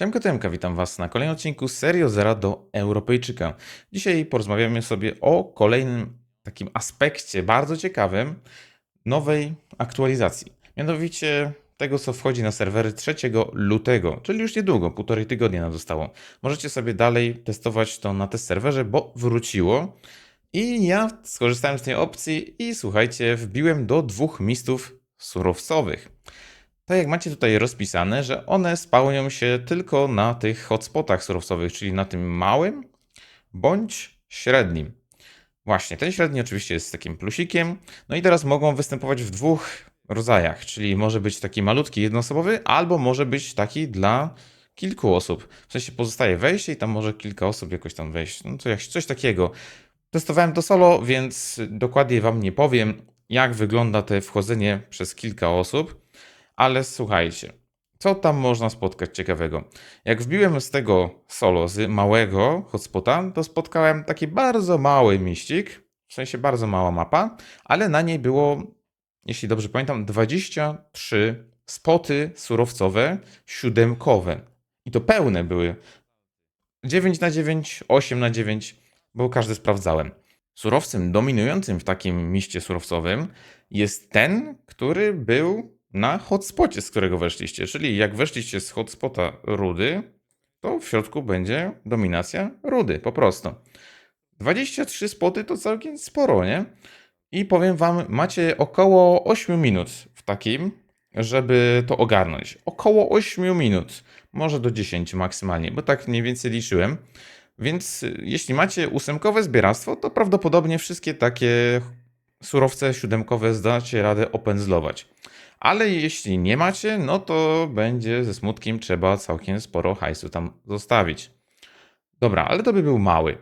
Siemka Temka, witam Was na kolejnym odcinku od Zera do Europejczyka. Dzisiaj porozmawiamy sobie o kolejnym takim aspekcie bardzo ciekawym nowej aktualizacji. Mianowicie tego, co wchodzi na serwery 3 lutego, czyli już niedługo, półtorej tygodnia nam zostało. Możecie sobie dalej testować to na test serwerze, bo wróciło. I ja skorzystałem z tej opcji i słuchajcie, wbiłem do dwóch mistów surowcowych. Tak jak macie tutaj rozpisane, że one spełnią się tylko na tych hotspotach surowcowych, czyli na tym małym bądź średnim. Właśnie, ten średni oczywiście jest takim plusikiem. No i teraz mogą występować w dwóch rodzajach, czyli może być taki malutki jednoosobowy, albo może być taki dla kilku osób. W sensie pozostaje wejście i tam może kilka osób jakoś tam wejść. No to jak coś takiego. Testowałem to solo, więc dokładnie wam nie powiem, jak wygląda to wchodzenie przez kilka osób. Ale słuchajcie, co tam można spotkać ciekawego? Jak wbiłem z tego solo, z małego hotspota, to spotkałem taki bardzo mały miścik, w sensie bardzo mała mapa, ale na niej było, jeśli dobrze pamiętam, 23 spoty surowcowe, siódemkowe. I to pełne były. 9 na 9, 8 na 9, bo każdy sprawdzałem. Surowcem dominującym w takim miście surowcowym jest ten, który był na hotspocie, z którego weszliście. Czyli jak weszliście z hotspota rudy, to w środku będzie dominacja rudy, po prostu. 23 spoty to całkiem sporo, nie? I powiem wam, macie około 8 minut w takim, żeby to ogarnąć. Około 8 minut, może do 10 maksymalnie, bo tak mniej więcej liczyłem. Więc y, jeśli macie ósemkowe zbieractwo, to prawdopodobnie wszystkie takie surowce siódemkowe zdacie radę opędzlować. Ale jeśli nie macie, no to będzie ze smutkiem trzeba całkiem sporo hajsu tam zostawić. Dobra, ale to by był mały.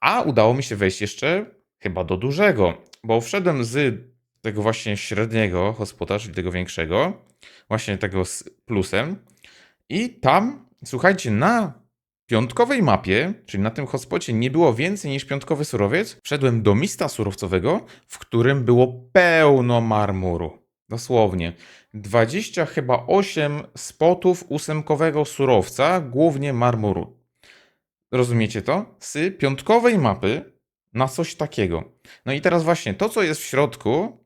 A udało mi się wejść jeszcze chyba do dużego, bo wszedłem z tego właśnie średniego hospota, czyli tego większego, właśnie tego z plusem. I tam, słuchajcie, na piątkowej mapie, czyli na tym hotspocie, nie było więcej niż piątkowy surowiec. Wszedłem do mista surowcowego, w którym było pełno marmuru. Dosłownie. 20 chyba 8 spotów ósemkowego surowca, głównie marmuru. Rozumiecie to? Z piątkowej mapy na coś takiego. No i teraz właśnie to, co jest w środku,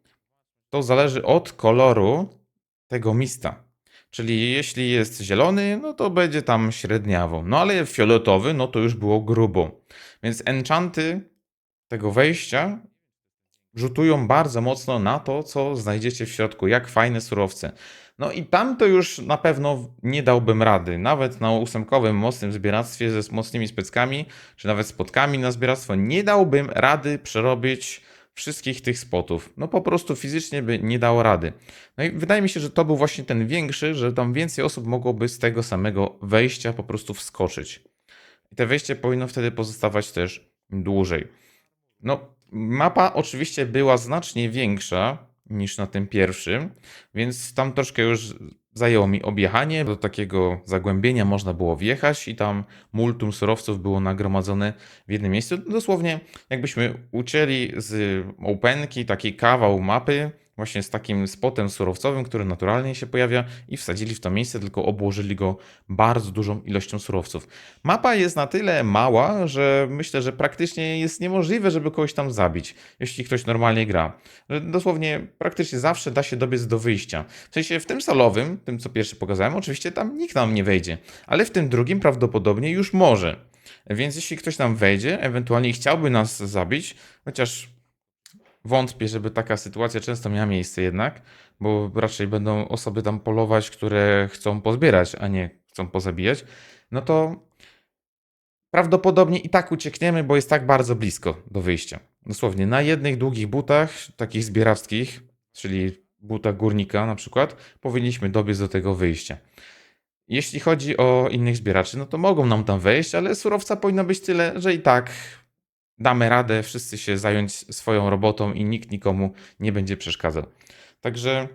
to zależy od koloru tego mista. Czyli jeśli jest zielony, no to będzie tam średniawo. No ale fioletowy, no to już było grubo. Więc enchanty tego wejścia rzutują bardzo mocno na to, co znajdziecie w środku, jak fajne surowce. No i tam to już na pewno nie dałbym rady. Nawet na ósemkowym mocnym zbieractwie ze mocnymi speckami, czy nawet spotkami na zbieractwo, nie dałbym rady przerobić wszystkich tych spotów. No po prostu fizycznie by nie dało rady. No i wydaje mi się, że to był właśnie ten większy, że tam więcej osób mogłoby z tego samego wejścia po prostu wskoczyć. I te wejście powinno wtedy pozostawać też dłużej. No, Mapa oczywiście była znacznie większa niż na tym pierwszym, więc tam troszkę już zajęło mi objechanie. Do takiego zagłębienia można było wjechać i tam multum surowców było nagromadzone w jednym miejscu. Dosłownie jakbyśmy ucięli z openki taki kawał mapy, właśnie z takim spotem surowcowym, który naturalnie się pojawia i wsadzili w to miejsce, tylko obłożyli go bardzo dużą ilością surowców. Mapa jest na tyle mała, że myślę, że praktycznie jest niemożliwe, żeby kogoś tam zabić, jeśli ktoś normalnie gra. Dosłownie praktycznie zawsze da się dobiec do wyjścia. W sensie w tym salowym, tym co pierwszy pokazałem, oczywiście tam nikt nam nie wejdzie, ale w tym drugim prawdopodobnie już może. Więc jeśli ktoś tam wejdzie, ewentualnie chciałby nas zabić, chociaż Wątpię, żeby taka sytuacja często miała miejsce jednak, bo raczej będą osoby tam polować, które chcą pozbierać, a nie chcą pozabijać. No to prawdopodobnie i tak uciekniemy, bo jest tak bardzo blisko do wyjścia. Dosłownie na jednych długich butach, takich zbierawskich, czyli buta górnika na przykład, powinniśmy dobiec do tego wyjścia. Jeśli chodzi o innych zbieraczy, no to mogą nam tam wejść, ale surowca powinno być tyle, że i tak damy radę wszyscy się zająć swoją robotą i nikt nikomu nie będzie przeszkadzał. Także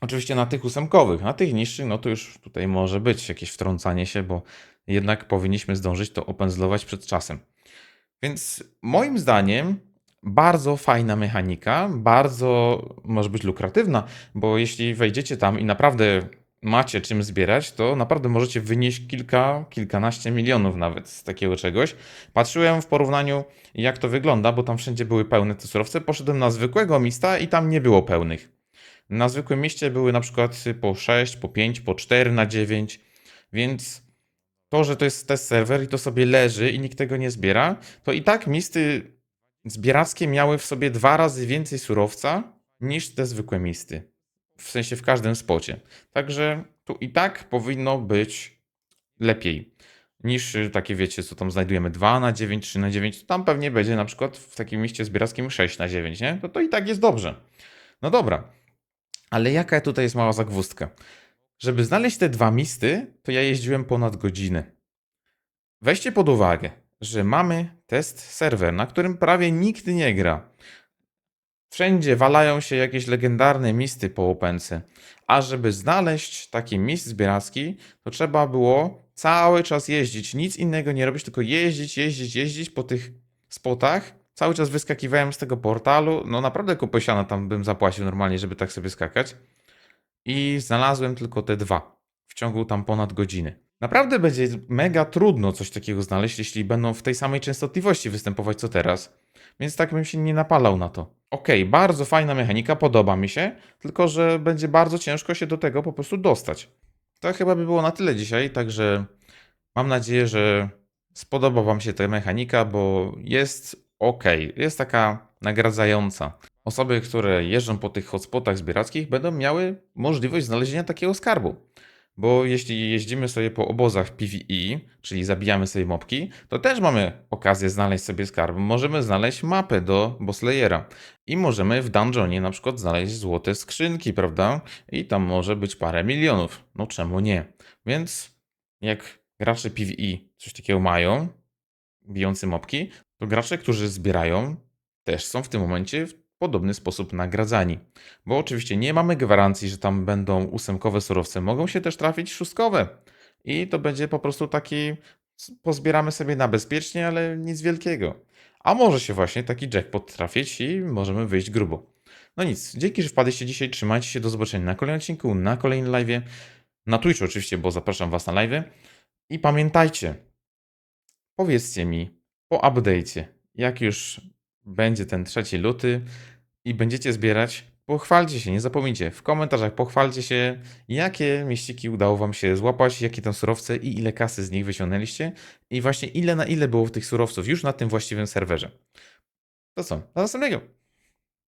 oczywiście na tych ósemkowych, na tych niższych, no to już tutaj może być jakieś wtrącanie się, bo jednak powinniśmy zdążyć to opędzlować przed czasem. Więc moim zdaniem bardzo fajna mechanika, bardzo może być lukratywna, bo jeśli wejdziecie tam i naprawdę macie czym zbierać, to naprawdę możecie wynieść kilka, kilkanaście milionów nawet z takiego czegoś. Patrzyłem w porównaniu, jak to wygląda, bo tam wszędzie były pełne te surowce. Poszedłem na zwykłego mista i tam nie było pełnych. Na zwykłym mieście były na przykład po 6, po 5, po 4 na 9, więc to, że to jest test serwer i to sobie leży i nikt tego nie zbiera, to i tak misty zbierackie miały w sobie dwa razy więcej surowca niż te zwykłe misty. W sensie w każdym spocie. Także tu i tak powinno być lepiej niż y, takie, wiecie, co tam znajdujemy 2 na 9, 3 na 9. To tam pewnie będzie na przykład w takim mieście zbierackim 6 na 9, nie? To, to i tak jest dobrze. No dobra. Ale jaka tutaj jest mała zagwózdka? Żeby znaleźć te dwa misty, to ja jeździłem ponad godzinę. Weźcie pod uwagę, że mamy test serwer, na którym prawie nikt nie gra. Wszędzie walają się jakieś legendarne misty po opence. A żeby znaleźć taki mist zbieracki, to trzeba było cały czas jeździć. Nic innego nie robić, tylko jeździć, jeździć, jeździć po tych spotach. Cały czas wyskakiwałem z tego portalu. No naprawdę kupę tam bym zapłacił normalnie, żeby tak sobie skakać. I znalazłem tylko te dwa w ciągu tam ponad godziny. Naprawdę będzie mega trudno coś takiego znaleźć, jeśli będą w tej samej częstotliwości występować co teraz. Więc tak bym się nie napalał na to. Okej, bardzo fajna mechanika, podoba mi się, tylko że będzie bardzo ciężko się do tego po prostu dostać. To chyba by było na tyle dzisiaj, także mam nadzieję, że spodoba Wam się ta mechanika, bo jest ok, jest taka nagradzająca. Osoby, które jeżdżą po tych hotspotach zbierackich, będą miały możliwość znalezienia takiego skarbu. Bo jeśli jeździmy sobie po obozach PvE, czyli zabijamy sobie mopki, to też mamy okazję znaleźć sobie skarb. Możemy znaleźć mapę do Bosslayera i możemy w dungeonie na przykład znaleźć złote skrzynki, prawda? I tam może być parę milionów. No czemu nie? Więc jak gracze PvE coś takiego mają, bijący mopki, to gracze, którzy zbierają, też są w tym momencie podobny sposób nagradzani. Bo oczywiście nie mamy gwarancji, że tam będą ósemkowe surowce, mogą się też trafić szóstkowe. I to będzie po prostu taki, pozbieramy sobie na bezpiecznie, ale nic wielkiego. A może się właśnie taki jackpot trafić i możemy wyjść grubo. No nic, dzięki, że wpadliście dzisiaj, trzymajcie się, do zobaczenia na kolejnym odcinku, na kolejnym live, na Twitchu oczywiście, bo zapraszam was na live. I pamiętajcie, powiedzcie mi po update'cie, jak już będzie ten 3 luty i będziecie zbierać, pochwalcie się, nie zapomnijcie. W komentarzach pochwalcie się, jakie mieściki udało wam się złapać, jakie tam surowce i ile kasy z nich wyciągnęliście i właśnie ile na ile było tych surowców już na tym właściwym serwerze. To co? Do następnego!